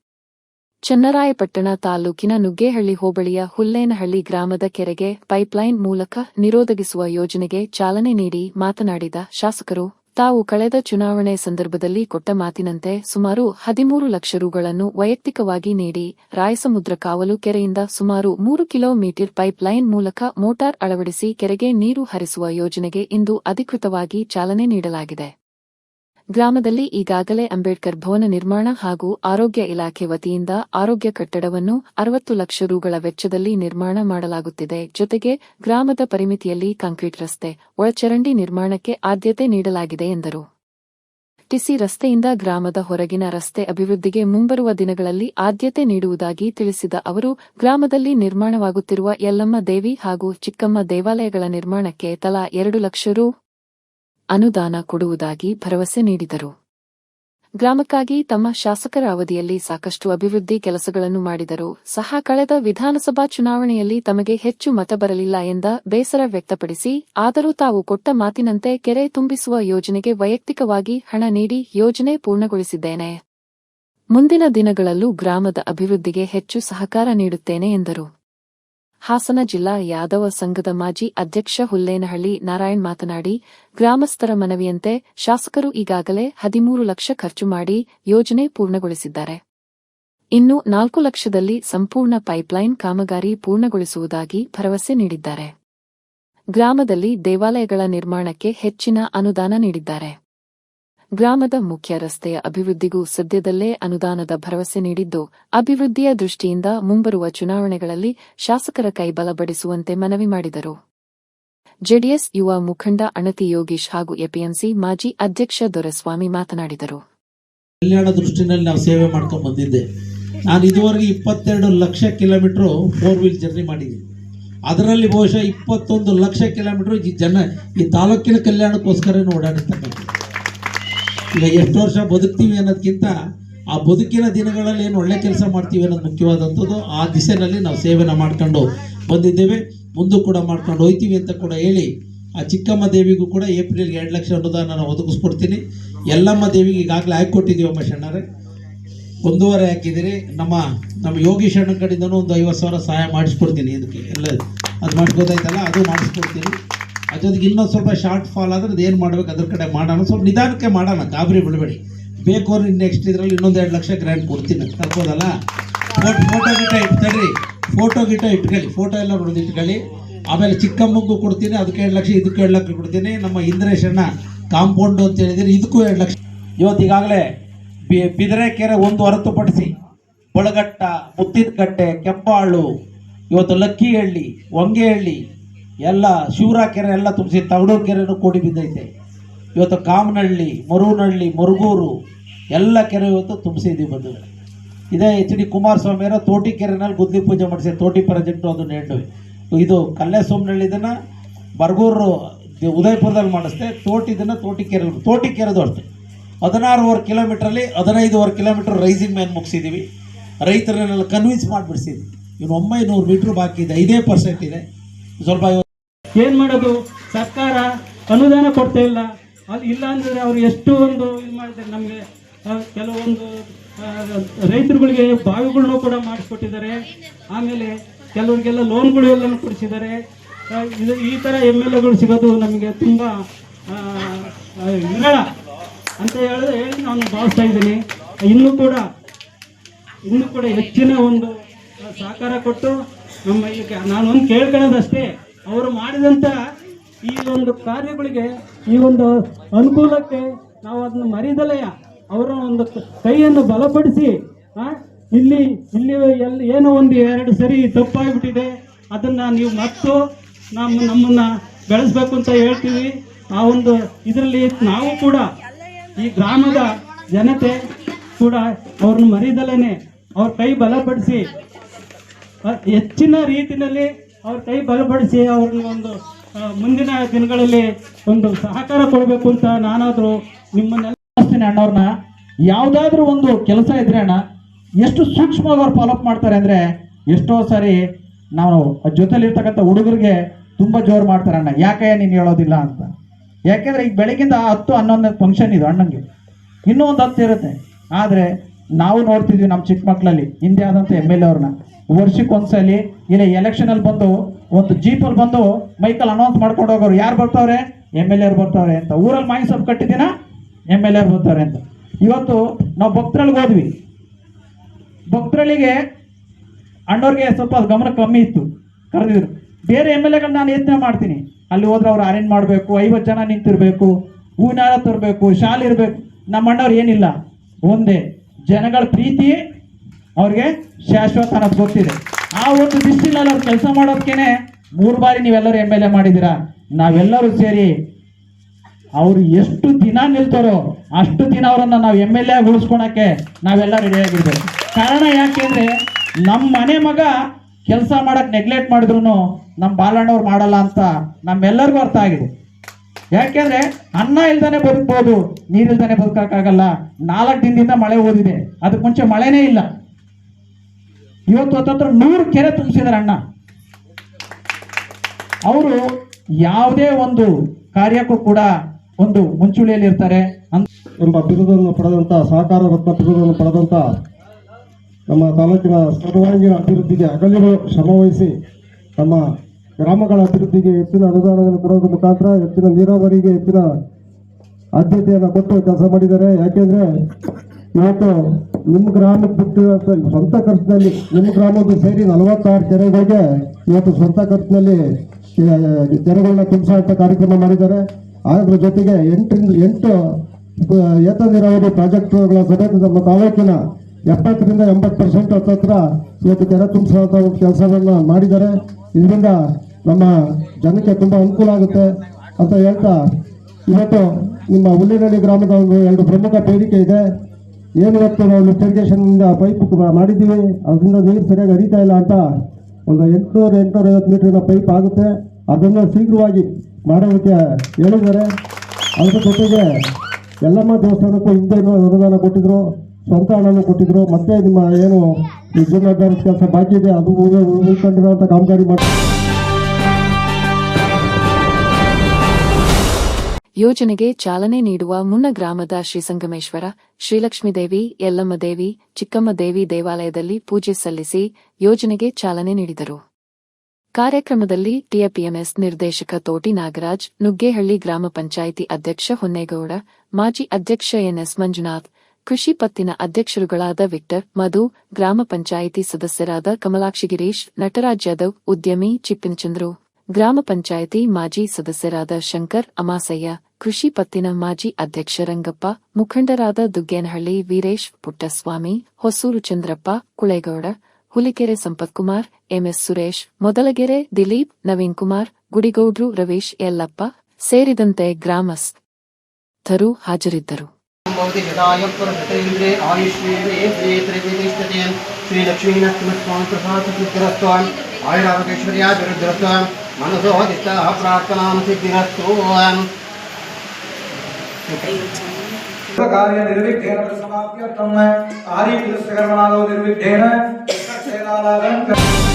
ಚನ್ನರಾಯಪಟ್ಟಣ ತಾಲೂಕಿನ ನುಗ್ಗೇಹಳ್ಳಿ ಹೋಬಳಿಯ ಹುಲ್ಲೇನಹಳ್ಳಿ ಗ್ರಾಮದ ಕೆರೆಗೆ ಪೈಪ್ಲೈನ್ ಮೂಲಕ ನಿರೋಧಗಿಸುವ ಯೋಜನೆಗೆ ಚಾಲನೆ ನೀಡಿ ಮಾತನಾಡಿದ ಶಾಸಕರು, ತಾವು ಕಳೆದ ಚುನಾವಣೆ ಸಂದರ್ಭದಲ್ಲಿ ಕೊಟ್ಟ ಮಾತಿನಂತೆ ಸುಮಾರು ಹದಿಮೂರು ಲಕ್ಷ ರುಗಳನ್ನು ವೈಯಕ್ತಿಕವಾಗಿ ನೀಡಿ ರಾಯಸಮುದ್ರ ಕಾವಲು ಕೆರೆಯಿಂದ ಸುಮಾರು ಮೂರು ಕಿಲೋಮೀಟರ್ ಪೈಪ್ಲೈನ್ ಮೂಲಕ ಮೋಟಾರ್ ಅಳವಡಿಸಿ ಕೆರೆಗೆ ನೀರು ಹರಿಸುವ ಯೋಜನೆಗೆ ಇಂದು ಅಧಿಕೃತವಾಗಿ ಚಾಲನೆ ನೀಡಲಾಗಿದೆ. ಗ್ರಾಮದಲ್ಲಿ ಈಗಾಗಲೇ ಅಂಬೇಡ್ಕರ್ ಭವನ ನಿರ್ಮಾಣ ಹಾಗೂ ಆರೋಗ್ಯ ಇಲಾಖೆ ವತಿಯಿಂದ ಆರೋಗ್ಯ ಕಟ್ಟಡವನ್ನು ಅರವತ್ತು ಲಕ್ಷ ರೂಗಳ ವೆಚ್ಚದಲ್ಲಿ ನಿರ್ಮಾಣ ಮಾಡಲಾಗುತ್ತಿದೆ. ಜೊತೆಗೆ ಗ್ರಾಮದ ಪರಿಮಿತಿಯಲ್ಲಿ ಕಾಂಕ್ರೀಟ್ ರಸ್ತೆ, ಒಳಚರಂಡಿ ನಿರ್ಮಾಣಕ್ಕೆ ಆದ್ಯತೆ ನೀಡಲಾಗಿದೆ ಎಂದರು. ಟಿಸಿ ರಸ್ತೆಯಿಂದ ಗ್ರಾಮದ ಹೊರಗಿನ ರಸ್ತೆ ಅಭಿವೃದ್ಧಿಗೆ ಮುಂಬರುವ ದಿನಗಳಲ್ಲಿ ಆದ್ಯತೆ ನೀಡುವುದಾಗಿ ತಿಳಿಸಿದ ಅವರು, ಗ್ರಾಮದಲ್ಲಿ ನಿರ್ಮಾಣವಾಗುತ್ತಿರುವ ಯಲ್ಲಮ್ಮ ದೇವಿ ಹಾಗೂ ಚಿಕ್ಕಮ್ಮ ದೇವಾಲಯಗಳ ನಿರ್ಮಾಣಕ್ಕೆ ತಲಾ ಎರಡು ಲಕ್ಷ ರು ಅನುದಾನ ಕೊಡುವುದಾಗಿ ಭರವಸೆ ನೀಡಿದರು. ಗ್ರಾಮಕ್ಕಾಗಿ ತಮ್ಮ ಶಾಸಕರ ಅವಧಿಯಲ್ಲಿ ಸಾಕಷ್ಟು ಅಭಿವೃದ್ಧಿ ಕೆಲಸಗಳನ್ನು ಮಾಡಿದರು ಸಹ ಕಳೆದ ವಿಧಾನಸಭಾ ಚುನಾವಣೆಯಲ್ಲಿ ತಮಗೆ ಹೆಚ್ಚು ಮತ ಬರಲಿಲ್ಲ ಎಂದ ಬೇಸರ ವ್ಯಕ್ತಪಡಿಸಿ, ಆದರೂ ತಾವು ಕೊಟ್ಟ ಮಾತಿನಂತೆ ಕೆರೆ ತುಂಬಿಸುವ ಯೋಜನೆಗೆ ವೈಯಕ್ತಿಕವಾಗಿ ಹಣ ನೀಡಿ ಯೋಜನೆ ಪೂರ್ಣಗೊಳಿಸಿದ್ದೇನೆ. ಮುಂದಿನ ದಿನಗಳಲ್ಲೂ ಗ್ರಾಮದ ಅಭಿವೃದ್ಧಿಗೆ ಹೆಚ್ಚು ಸಹಕಾರ ನೀಡುತ್ತೇನೆ ಎಂದರು. ಹಾಸನ ಜಿಲ್ಲಾ ಯಾದವ ಸಂಘದ ಮಾಜಿ ಅಧ್ಯಕ್ಷ ಹುಲ್ಲೇನಹಳ್ಳಿ ನಾರಾಯಣ್ ಮಾತನಾಡಿ, ಗ್ರಾಮಸ್ಥರ ಮನವಿಯಂತೆ ಶಾಸಕರು ಈಗಾಗಲೇ ಹದಿಮೂರು ಲಕ್ಷ ಖರ್ಚು ಮಾಡಿ ಯೋಜನೆ ಪೂರ್ಣಗೊಳಿಸಿದ್ದಾರೆ. ಇನ್ನು ನಾಲ್ಕು ಲಕ್ಷದಲ್ಲಿ ಸಂಪೂರ್ಣ ಪೈಪ್ಲೈನ್ ಕಾಮಗಾರಿ ಪೂರ್ಣಗೊಳಿಸುವುದಾಗಿ ಭರವಸೆ ನೀಡಿದ್ದಾರೆ. ಗ್ರಾಮದಲ್ಲಿ ದೇವಾಲಯಗಳ ನಿರ್ಮಾಣಕ್ಕೆ ಹೆಚ್ಚಿನ ಅನುದಾನ ನೀಡಿದ್ದಾರೆ. ಗ್ರಾಮದ ಮುಖ್ಯ ರಸ್ತೆಯ ಅಭಿವೃದ್ಧಿಗೂ ಸದ್ಯದಲ್ಲೇ ಅನುದಾನದ ಭರವಸೆ ನೀಡಿದ್ದು, ಅಭಿವೃದ್ಧಿಯ ದೃಷ್ಟಿಯಿಂದ ಮುಂಬರುವ ಚುನಾವಣೆಗಳಲ್ಲಿ ಶಾಸಕರ ಕೈ ಬಲಪಡಿಸುವಂತೆ ಮನವಿ ಮಾಡಿದರು. ಜೆಡಿಎಸ್ ಯುವ ಮುಖಂಡ ಅಣತಿ ಯೋಗೀಶ್ ಹಾಗೂ ಎಪಿಎಂಸಿ ಮಾಜಿ ಅಧ್ಯಕ್ಷ ದೊರೆಸ್ವಾಮಿ ಮಾತನಾಡಿದರು. ಕಲ್ಯಾಣ ದೃಷ್ಟಿನಲ್ಲಿ ನಾವು ಸೇವೆ ಮಾಡ್ಕೊಂಡು ಬಂದಿದ್ದೆ. ನಾನು ಇದುವರೆಗೆ ಇಪ್ಪತ್ತೆರಡು lakh kilometre four wheel journey ಮಾಡಿದ್ದೀನಿ. ಅದರಲ್ಲಿ ಬಹುಶಃ ಇಪ್ಪತ್ತೊಂದು ಲಕ್ಷ ಕಿಲೋಮೀಟರ್ ಜನ, ಈ ತಾಲೂಕಿನ ಕಲ್ಯಾಣಕ್ಕೋಸ್ಕರನೇ ಓಡಾಡಿರ್ತಕ್ಕಂಥ ಈಗ ಎಷ್ಟು ವರ್ಷ ಬದುಕ್ತೀವಿ ಅನ್ನೋದಕ್ಕಿಂತ ಆ ಬದುಕಿನ ದಿನಗಳಲ್ಲಿ ಏನು ಒಳ್ಳೆ ಕೆಲಸ ಮಾಡ್ತೀವಿ ಅನ್ನೋದು ಮುಖ್ಯವಾದಂಥದ್ದು, ಆ ದಿಸೆಯಲ್ಲಿ ನಾವು ಸೇವೆನ ಮಾಡ್ಕೊಂಡು ಬಂದಿದ್ದೇವೆ. ಮುಂದೂ ಕೂಡ ಮಾಡ್ಕೊಂಡು ಹೋಯ್ತೀವಿ ಅಂತ ಕೂಡ ಹೇಳಿ ಆ ಚಿಕ್ಕಮ್ಮ ದೇವಿಗೂ ಕೂಡ ಏಪ್ರಿಲ್ಗೆ ಎರಡು ಲಕ್ಷ ಅನುದಾನ ನಾನು ಒದಗಿಸ್ಕೊಡ್ತೀನಿ. ಎಲ್ಲಮ್ಮ ದೇವಿಗೆ ಈಗಾಗಲೇ ಹಾಕಿಕೊಟ್ಟಿದ್ದೀವಮ್ಮ ಶಣ್ಣರೇ ಒಂದೂವರೆ ಹಾಕಿದ್ದೀರಿ. ನಮ್ಮ ನಮ್ಮ ಯೋಗಿ ಅಣ್ಣ ಕಡೆಯಿಂದನೂ ಒಂದು ಐವತ್ತು ಸಾವಿರ ಸಹಾಯ ಮಾಡಿಸ್ಕೊಡ್ತೀನಿ. ಇದಕ್ಕೆ ಎಲ್ಲ ಅದು ಮಾಡಿಸ್ಬೋದಾಯ್ತಲ್ಲ ಅದು ಮಾಡಿಸ್ಕೊಡ್ತೀನಿ. ಅದ್ರ ಜೊತೆಗೆ ಇನ್ನೊಂದು ಸ್ವಲ್ಪ ಶಾರ್ಟ್ ಫಾಲ್ ಆದರೆ ಅದು ಏನು ಮಾಡ್ಬೇಕು? ಅದ್ರ ಕಡೆ ಮಾಡೋಣ. ಸ್ವಲ್ಪ ನಿಧಾನಕ್ಕೆ ಮಾಡೋಣ. ಗಾಬರಿ ಬಿಡಬೇಡಿ. ಬೇಕು ಅವ್ರು ನೆಕ್ಸ್ಟ್ ಇದರಲ್ಲಿ ಇನ್ನೊಂದು ಎರಡು ಲಕ್ಷ ಗ್ರ್ಯಾಂಡ್ ಕೊಡ್ತೀನಿ. ತರ್ಬೋದಲ್ಲ ಫೋಟೋ ಫೋಟೋ ಗಿಟ ಇಟ್ಕೊಳ್ಳಿ ಫೋಟೋ ಗಿಟ ಇಟ್ಕೊಳ್ಳಿ. ಫೋಟೋ ಎಲ್ಲ ನೋಡೋದು ಇಟ್ಕೊಳ್ಳಿ. ಆಮೇಲೆ ಚಿಕ್ಕಮ್ಮಗೂ ಕೊಡ್ತೀನಿ. ಅದಕ್ಕೆ ಎರಡು ಲಕ್ಷ, ಇದಕ್ಕೆ ಎರಡು ಲಕ್ಷ ಕೊಡ್ತೀನಿ. ನಮ್ಮ ಇಂದ್ರೇಶಣ್ಣ ಕಾಂಪೌಂಡು ಅಂತ ಹೇಳಿದ್ರೆ ಇದಕ್ಕೂ ಎರಡು ಲಕ್ಷ. ಇವತ್ತು ಈಗಾಗಲೇ ಬಿ ಬಿದಿರೆಕೆರೆ ಒಂದು ಹೊರತುಪಡಿಸಿ ಬಳಗಟ್ಟ, ಮುತ್ತಿನಕಟ್ಟೆ, ಕೆಂಪಾಳು, ಇವತ್ತು ಲಕ್ಕಿಹಳ್ಳಿ ಹೊಂಗೆಹಳ್ಳಿ ಎಲ್ಲ ಶಿವರ ಕೆರೆ ಎಲ್ಲ ತುಂಬಿಸಿ ತಗಡೂರು ಕೆರೆನೂ ಕೂಡಿ ಬಿದ್ದೈತೆ. ಇವತ್ತು ಕಾಮನಹಳ್ಳಿ ಮರುನಹಳ್ಳಿ ಮರುಗೂರು ಎಲ್ಲ ಕೆರೆ ಇವತ್ತು ತುಂಬಿಸಿದ್ದೀವಿ ಬಂಧುಗಳು ಇದೇ ಎಚ್ ಡಿ ಕುಮಾರಸ್ವಾಮಿಯರ ತೋಟಿ ಕೆರೆನಲ್ಲಿ ಗುದ್ದಿ ಪೂಜೆ ಮಾಡಿಸಿ, ತೋಟಿ ಪ್ರಾಜೆಕ್ಟು ಅದನ್ನು ಹೇಳಿ ಇದು ಕಲ್ಲೇಸ್ವಾಮಿನಳ್ಳಿದನ್ನು ಬರ್ಗೂರು ದಿ- ಉದಯಪುರದಲ್ಲಿ ಮಾಡಿಸ್ದೆ ತೋಟಿದನ್ನು ತೋಟಿ ಕೆರೆ ತೋಟಿ ಕೆರೆದು ಅಷ್ಟೆ. ಹದಿನಾರೂವರೆ ಕಿಲೋಮೀಟ್ರಲ್ಲಿ ಹದಿನೈದುವರೆ ಕಿಲೋಮೀಟ್ರ್ ರೈಸಿಂಗ್ ಮ್ಯಾನ್ ಮುಗಿಸಿದ್ದೀವಿ ರೈತರನ್ನೆಲ್ಲ ಕನ್ವಿನ್ಸ್ ಮಾಡಿಬಿಡ್ಸಿದ್ವಿ. ಇನ್ನು ಒಂಬೈನೂರು ಮೀಟ್ರ್ ಬಾಕಿ ಇದೆ, ಐದೇ ಪರ್ಸೆಂಟ್ ಇದೆ. ಸ್ವಲ್ಪ ಏನ್ ಮಾಡೋದು? ಸರ್ಕಾರ ಅನುದಾನ ಕೊಡ್ತಾ ಇಲ್ಲ. ಅಲ್ಲಿ ಇಲ್ಲ ಅಂದ್ರೆ ಅವ್ರು ಎಷ್ಟು ಒಂದು ಇದು ಮಾಡಿದ್ದಾರೆ. ನಮಗೆ ಕೆಲವೊಂದು ರೈತರುಗಳಿಗೆ ಬಾವಿಗಳನ್ನು ಕೂಡ ಮಾಡಿಸ್ಕೊಟ್ಟಿದ್ದಾರೆ. ಆಮೇಲೆ ಕೆಲವರಿಗೆಲ್ಲ ಲೋನ್ಗಳು ಎಲ್ಲ ಕೊಡಿಸಿದ್ದಾರೆ. ಇದು ಈ ಥರ ಎಂ ಎಲ್ ಎಗಳು ಸಿಗೋದು ನಮಗೆ ತುಂಬ ವಿರಳ ಅಂತ ಹೇಳಿದ್ರೆ ಹೇಳಿ ನಾನು ಭಾವಿಸ್ತಾ ಇದ್ದೀನಿ. ಇನ್ನೂ ಕೂಡ, ಇನ್ನು ಕೂಡ ಹೆಚ್ಚಿನ ಒಂದು ಸಹಕಾರ ಕೊಟ್ಟು ನಮ್ಮ ಈಗ ಒಂದು ಕೇಳ್ಕೊಳ್ಳೋದಷ್ಟೇ. ಅವರು ಮಾಡಿದಂಥ ಈ ಒಂದು ಕಾರ್ಯಗಳಿಗೆ ಈ ಒಂದು ಅನುಕೂಲಕ್ಕೆ ನಾವು ಅದನ್ನು ಮರಿದಲೆಯ ಅವರ ಒಂದು ಕೈಯನ್ನು ಬಲಪಡಿಸಿ ಇಲ್ಲಿ ಇಲ್ಲಿ ಎಲ್ಲಿ ಏನೋ ಒಂದು ಎರಡು ಸರಿ ತಪ್ಪಾಗಿಬಿಟ್ಟಿದೆ. ಅದನ್ನು ನೀವು ಮತ್ತು ನಮ್ಮ, ನಮ್ಮನ್ನು ಬೆಳೆಸ್ಬೇಕು ಅಂತ ಹೇಳ್ತೀವಿ. ಆ ಒಂದು ಇದರಲ್ಲಿ ನಾವು ಕೂಡ ಈ ಗ್ರಾಮದ ಜನತೆ ಕೂಡ ಅವ್ರನ್ನ ಮರಿದಲೇನೆ ಅವ್ರ ಕೈ ಬಲಪಡಿಸಿ ಹೆಚ್ಚಿನ ರೀತಿಯಲ್ಲಿ ಅವ್ರ ಕೈ ಬಲಪಡಿಸಿ ಅವ್ರಿಗೆ ಒಂದು ಮುಂದಿನ ದಿನಗಳಲ್ಲಿ ಒಂದು ಸಹಕಾರ ಕೊಡಬೇಕು ಅಂತ ನಾನಾದರೂ ನಿಮ್ಮನ್ನೆಲ್ಲ ಅಷ್ಟೇ ಅಣ್ಣವ್ರನ್ನ ಯಾವುದಾದ್ರೂ ಒಂದು ಕೆಲಸ ಇದ್ರೆ ಅಣ್ಣ, ಎಷ್ಟು ಸೂಕ್ಷ್ಮವಾಗಿ ಅವ್ರು ಫಾಲೋಅಪ್ ಮಾಡ್ತಾರೆ ಅಂದರೆ ಎಷ್ಟೋ ಸಾರಿ ನಾವು ಜೊತೆಲಿರ್ತಕ್ಕಂಥ ಹುಡುಗರಿಗೆ ತುಂಬ ಜೋರು ಮಾಡ್ತಾರೆ ಅಣ್ಣ. ಯಾಕೆ ನೀನು ಹೇಳೋದಿಲ್ಲ ಅಂತ. ಯಾಕೆಂದರೆ ಈಗ ಬೆಳಗಿಂದ ಹತ್ತು ಹನ್ನೊಂದು ಫಂಕ್ಷನ್ ಇದು ಅಣ್ಣಂಗೆ. ಇನ್ನೂ ಒಂದು ಹತ್ತು ಇರುತ್ತೆ. ಆದರೆ ನಾವು ನೋಡ್ತಿದ್ವಿ ನಮ್ಮ ಚಿಕ್ಕ ಮಕ್ಕಳಲ್ಲಿ, ಹಿಂದೆ ಆದಂಥ ಎಂ ಎಲ್ ಎ ಅವ್ರನ್ನ. ವರ್ಷಕ್ಕೆ ಒಂದ್ಸಲಿ ಇಲ್ಲ ಎಲೆಕ್ಷನಲ್ಲಿ ಬಂದು, ಒಂದು ಜೀಪಲ್ಲಿ ಬಂದು ಮೈಕಲ್ ಅನೌನ್ಸ್ ಮಾಡ್ಕೊಂಡು ಹೋಗೋರು ಯಾರು ಬರ್ತಾವ್ರೆ? ಎಂ ಎಲ್ ಎರು ಬರ್ತಾವ್ರೆ ಅಂತ. ಊರಲ್ಲಿ ಮಾಯಿ ಸೊಪ್ಪು ಕಟ್ಟಿದ್ದೀನ? ಎಂ ಎಲ್ ಎರು ಬರ್ತಾರೆ ಅಂತ. ಇವತ್ತು ನಾವು ಭಕ್ತರಲ್ಲಿಗೆ ಹೋದ್ವಿ. ಭಕ್ತರಲ್ಲಿಗೆ ಅಣ್ಣವ್ರಿಗೆ ಸ್ವಲ್ಪ ಗಮನ ಕಮ್ಮಿ ಇತ್ತು. ಕರೆದಿದ್ರು, ಬೇರೆ ಎಂ ಎಲ್ ಎಗಳು ನಾನು ಯತ್ನ ಮಾಡ್ತೀನಿ. ಅಲ್ಲಿ ಹೋದ್ರೆ ಅವ್ರು ಅರೇಂಜ್ ಮಾಡಬೇಕು, ಐವತ್ತು ಜನ ನಿಂತಿರಬೇಕು, ಹೂವಿನ ತರಬೇಕು, ಶಾಲೆ ಇರಬೇಕು. ನಮ್ಮ ಅಣ್ಣವ್ರು ಏನಿಲ್ಲ. ಒಂದೇ, ಜನಗಳ ಪ್ರೀತಿ ಅವ್ರಿಗೆ ಶಾಶ್ವತ ಅನ್ನೋದು ಗೊತ್ತಿದೆ. ಆ ಒಂದು ದಿಸ್ಟಿನಲ್ಲಿ ಅವ್ರು ಕೆಲಸ ಮಾಡೋದಕ್ಕೇನೆ ಮೂರು ಬಾರಿ ನೀವೆಲ್ಲರೂ ಎಂ ಎಲ್ ಎ ಮಾಡಿದ್ದೀರಾ? ನಾವೆಲ್ಲರೂ ಸೇರಿ ಅವ್ರು ಎಷ್ಟು ದಿನ ನಿಲ್ತಾರೋ ಅಷ್ಟು ದಿನ ಅವರನ್ನು ನಾವು ಎಂ ಎಲ್ ಎ ಉಳಿಸ್ಕೊಳಕ್ಕೆ ನಾವೆಲ್ಲ ರೆಡಿ ಆಗಿರ್ಬೇಕು. ಕಾರಣ ಯಾಕೆಂದ್ರೆ ನಮ್ಮ ಮನೆ ಮಗ ಕೆಲಸ ಮಾಡಕ್ ನೆಗ್ಲೆಕ್ಟ್ ಮಾಡಿದ್ರು ನಮ್ಮ ಬಾಲಣ್ಣವ್ರು ಮಾಡಲ್ಲ ಅಂತ ನಮ್ಮೆಲ್ಲರಿಗೂ ಅರ್ಥ ಆಗಿದೆ. ಯಾಕೆಂದ್ರೆ ಅನ್ನ ಇಲ್ದಾನೆ ಬದುಕ್ಬೋದು ನೀರಿಲ್ದಾನೆ ಬದುಕಕ್ಕಾಗಲ್ಲ ನಾಲ್ಕು ದಿನದಿಂದ ಮಳೆ ಓದಿದೆ ಅದಕ್ಕೆ ಮುಂಚೆ ಮಳೆನೇ ಇಲ್ಲ. ಇವತ್ತು ಹತ್ತತ್ರ ನೂರು ಕೆರೆ ತುಂಬಿಸಿದಾರೆ ಅಣ್ಣ. ಅವರು ಯಾವುದೇ ಒಂದು ಕಾರ್ಯಕ್ಕೂ ಕೂಡ ಒಂದು ಮುಂಚೂಣಿಯಲ್ಲಿ ಇರ್ತಾರೆ. ಎಂಬ ಬಿರುದನ್ನು ಪಡೆದಂಥ, ಸಹಕಾರ ರತ್ನ ಬಿರುದನ್ನು ಪಡೆದಂಥ ನಮ್ಮ ತಾಲೂಕಿನ ಸರ್ವಾಂಗೀಣ ಅಭಿವೃದ್ಧಿಗೆ ಅಗಲಿಗಳು ಶ್ರಮವಹಿಸಿ ನಮ್ಮ ಗ್ರಾಮಗಳ ಅಭಿವೃದ್ಧಿಗೆ ಹೆಚ್ಚಿನ ಅನುದಾನವನ್ನು ಕೊಡೋದ್ರ ಮುಖಾಂತರ ಹೆಚ್ಚಿನ ನೀರಾವರಿಗೆ ಹೆಚ್ಚಿನ ಆದ್ಯತೆಯನ್ನು ಕೊಟ್ಟು ಕೆಲಸ ಮಾಡಿದ್ದಾರೆ. ಯಾಕೆಂದ್ರೆ ಇವತ್ತು ನಿಮ್ಮ ಗ್ರಾಮಕ್ಕೆ ಬಿಟ್ಟಿರುವಂಥ ಸ್ವಂತ ಖರ್ಚಿನಲ್ಲಿ, ನಿಮ್ಮ ಗ್ರಾಮದ್ದು ಸೇರಿ ನಲವತ್ತಾರು ಕೆರೆಗಳಿಗೆ ಇವತ್ತು ಸ್ವಂತ ಖರ್ಚಿನಲ್ಲಿ ಕೆರೆಗಳನ್ನ ತುಂಬಿಸುವಂಥ ಕಾರ್ಯಕ್ರಮ ಮಾಡಿದ್ದಾರೆ. ಅದರ ಜೊತೆಗೆ ಎಂಟರಿಂದ, ಎಂಟು ಏತ ನೀರಾವರಿ ಪ್ರಾಜೆಕ್ಟ್ಗಳ ಸಮೇತ ನಮ್ಮ ತಾಲೂಕಿನ ಎಪ್ಪತ್ತರಿಂದ ಎಂಬತ್ತು ಪರ್ಸೆಂಟ್ ಹತ್ತತ್ರ ಇವತ್ತು ಕೆರೆ ತುಂಬಿಸುವಂಥ ಕೆಲಸವನ್ನು ಮಾಡಿದ್ದಾರೆ. ಇದರಿಂದ ನಮ್ಮ ಜನಕ್ಕೆ ತುಂಬ ಅನುಕೂಲ ಆಗುತ್ತೆ ಅಂತ ಹೇಳ್ತಾ, ಇವತ್ತು ನಿಮ್ಮ ಹುಲ್ಲಿನಳ್ಳಿ ಗ್ರಾಮದ ಒಂದು ಎರಡು ಪ್ರಮುಖ ಬೇಡಿಕೆ ಇದೆ. ಏನು ಇವತ್ತು ನಾವು ಲಿಫ್ಟ್ ಇರಿಗೇಷನ್ನಿಂದ ಪೈಪ್ ಮಾಡಿದ್ದೀವಿ. ಅದರಿಂದ ನೀರು ಸರಿಯಾಗಿ ಹರಿತಾ ಇಲ್ಲ ಅಂತ ಒಂದು ಎಂಟುನೂರು ಎಂಟುನೂರ ಐವತ್ತು ಮೀಟ್ರಿನ ಪೈಪ್ ಆಗುತ್ತೆ. ಅದನ್ನು ಶೀಘ್ರವಾಗಿ ಮಾಡೋದಕ್ಕೆ ಹೇಳಿದ್ದಾರೆ. ಅದರ ಜೊತೆಗೆ ಎಲ್ಲಮ್ಮ ದೇವಸ್ಥಾನಕ್ಕೂ ಹಿಂದೆನೂ ಅನುದಾನ ಕೊಟ್ಟಿದ್ರು, ಸ್ವಂತ ಹಣನೂ ಕೊಟ್ಟಿದ್ರು. ಮತ್ತೆ ನಿಮ್ಮ ಏನು ಈ ಕೆಲಸ ಬಾಕಿ ಇದೆ, ಅದು ಉಳ್ಕೊಂಡಿರೋಂಥ ಕಾಮಗಾರಿ ಮಾಡಿ ಯೋಜನೆಗೆ ಚಾಲನೆ ನೀಡುವ ಮುನ್ನ ಗ್ರಾಮದ ಶ್ರೀಸಂಗಮೇಶ್ವರ ಶ್ರೀಲಕ್ಷ್ಮೀದೇವಿ ಯಲ್ಲಮ್ಮದೇವಿ ಚಿಕ್ಕಮ್ಮದೇವಿ ದೇವಾಲಯದಲ್ಲಿ ಪೂಜೆ ಸಲ್ಲಿಸಿ ಯೋಜನೆಗೆ ಚಾಲನೆ ನೀಡಿದರು. ಕಾರ್ಯಕ್ರಮದಲ್ಲಿ ಟಿಎಪಿಎಂಎಸ್ ನಿರ್ದೇಶಕ ತೋಟಿ ನಾಗರಾಜ್, ನುಗ್ಗೇಹಳ್ಳಿ ಗ್ರಾಮ ಪಂಚಾಯಿತಿ ಅಧ್ಯಕ್ಷ ಹೊನ್ನೇಗೌಡ, ಮಾಜಿ ಅಧ್ಯಕ್ಷ ಎನ್ಎಸ್ ಮಂಜುನಾಥ್, ಕೃಷಿ ಪತ್ತಿನ ಅಧ್ಯಕ್ಷರುಗಳಾದ ವಿಕ್ಟರ್, ಮಧು, ಗ್ರಾಮ ಪಂಚಾಯಿತಿ ಸದಸ್ಯರಾದ ಕಮಲಾಕ್ಷಿ ಗಿರೀಶ್, ನಟರಾಜ್ ಯಾದವ್, ಉದ್ಯಮಿ ಚಿಪ್ಪಿನಚಂದ್ರು. ಗ್ರಾಮ ಪಂಚಾಯಿತಿ ಮಾಜಿ ಸದಸ್ಯರಾದ ಶಂಕರ್ ಅಮಾಸಯ್ಯ, ಕೃಷಿ ಪತ್ತಿನ ಮಾಜಿ ಅಧ್ಯಕ್ಷ ರಂಗಪ್ಪ, ಮುಖಂಡರಾದ ದುಗ್ಗೇನಹಳ್ಳಿ ವೀರೇಶ್ ಪುಟ್ಟಸ್ವಾಮಿ, ಹೊಸೂರು ಚಂದ್ರಪ್ಪ, ಕುಳೇಗೌಡ, ಹುಲಿಕೆರೆ ಸಂಪತ್ಕುಮಾರ್, ಎಂಎಸ್ ಸುರೇಶ್, ಮೊದಲಗೆರೆ ದಿಲೀಪ್, ನವೀನ್ ಕುಮಾರ್, ಗುಡಿಗೌಡ್ರು ರವೀಶ್ ಯಲ್ಲಪ್ಪ ಸೇರಿದಂತೆ ಗ್ರಾಮಸ್ಥರು ಹಾಜರಿದ್ದರು. भवति शताय पुरस्तेन्द्रे आयुष्वेन्द्रे श्रिये त्रिवेदिष्ठते श्रीलक्ष्मीनस्तमस्त्वान् प्रसादसिद्धिरस्त्वान् आयुरावकेश्वर्या विरुद्धरस्त्वान् मनसो दिष्टाः प्रार्थनां सिद्धिरस्त्वान् कार्य निर्विघ्नेन समाप्त्यर्थं हरि कृष्णकर्मणादौ निर्विघ्नेन कृष्णसेनालालनं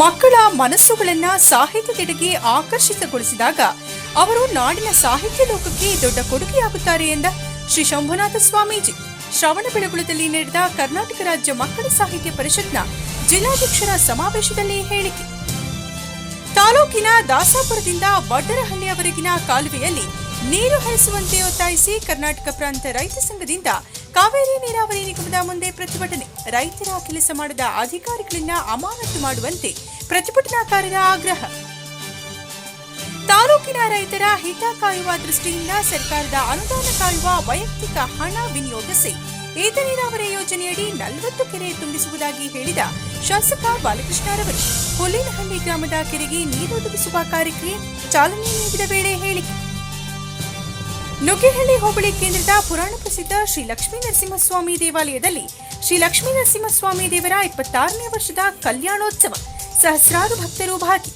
ಮಕ್ಕಳ ಮನಸ್ಸುಗಳನ್ನ ಸಾಹಿತ್ಯದೆಡೆಗೆ ಆಕರ್ಷಿತಗೊಳಿಸಿದಾಗ ಅವರು ನಾಡಿನ ಸಾಹಿತ್ಯ ಲೋಕಕ್ಕೆ ದೊಡ್ಡ ಕೊಡುಗೆಯಾಗುತ್ತಾರೆ ಎಂದ ಶ್ರೀ ಶಂಭುನಾಥ ಸ್ವಾಮೀಜಿ. ಶ್ರವಣಬೆಳಗೊಳದಲ್ಲಿ ನಡೆದ ಕರ್ನಾಟಕ ರಾಜ್ಯ ಮಕ್ಕಳ ಸಾಹಿತ್ಯ ಪರಿಷತ್ನ ಜಿಲ್ಲಾಧ್ಯಕ್ಷರ ಸಮಾವೇಶದಲ್ಲಿ ಹೇಳಿಕೆ. ತಾಲೂಕಿನ ದಾಸಾಪುರದಿಂದ ವಡ್ಡರಹಳ್ಳಿಯವರೆಗಿನ ಕಾಲುವೆಯಲ್ಲಿ ನೀರು ಹರಿಸುವಂತೆ ಒತ್ತಾಯಿಸಿ ಕರ್ನಾಟಕ ಪ್ರಾಂತ ರೈತ ಸಂಘದಿಂದ ಕಾವೇರಿ ನೀರಾವರಿ ನಿಗಮದ ಮುಂದೆ ಪ್ರತಿಭಟನೆ. ರೈತರ ಕೆಲಸ ಮಾಡದ ಅಧಿಕಾರಿಗಳನ್ನ ಅಮಾನತು ಮಾಡುವಂತೆ ಪ್ರತಿಭಟನಾಕಾರರ ಆಗ್ರಹ. ತಾಲೂಕಿನ ರೈತರ ಹಿತ ಕಾಯುವ ದೃಷ್ಟಿಯಿಂದ ಸರ್ಕಾರದ ಅನುದಾನ ಕಾಯುವ ವೈಯಕ್ತಿಕ ಹಣ ವಿನಿಯೋಗಿಸಿ ಏತ ನೀರಾವರಿ ಯೋಜನೆಯಡಿ ನಲವತ್ತು ಕೆರೆ ತುಂಬಿಸುವುದಾಗಿ ಹೇಳಿದ ಶಾಸಕ ಬಾಲಕೃಷ್ಣರವರು ಹುಲ್ಲಿನಹಳ್ಳಿ ಗ್ರಾಮದ ಕೆರೆಗೆ ನೀರೊದಗಿಸುವ ಕಾರ್ಯಕ್ಕೆ ಚಾಲನೆ ನೀಡಿದ ವೇಳೆ ಹೇಳಿಕೆ. ನುಗ್ಗೇಹಳ್ಳಿ ಹೋಬಳಿ ಕೇಂದ್ರದ ಪುರಾಣ ಪ್ರಸಿದ್ಧ ಶ್ರೀ ಲಕ್ಷ್ಮೀ ನರಸಿಂಹಸ್ವಾಮಿ ದೇವಾಲಯದಲ್ಲಿ ಶ್ರೀ ಲಕ್ಷ್ಮೀ ನರಸಿಂಹಸ್ವಾಮಿ ದೇವರ ಇಪ್ಪತ್ತಾರನೇ ವರ್ಷದ ಕಲ್ಯಾಣೋತ್ಸವ ಸಹಸ್ರಾರು ಭಕ್ತರು ಭಾಗಿ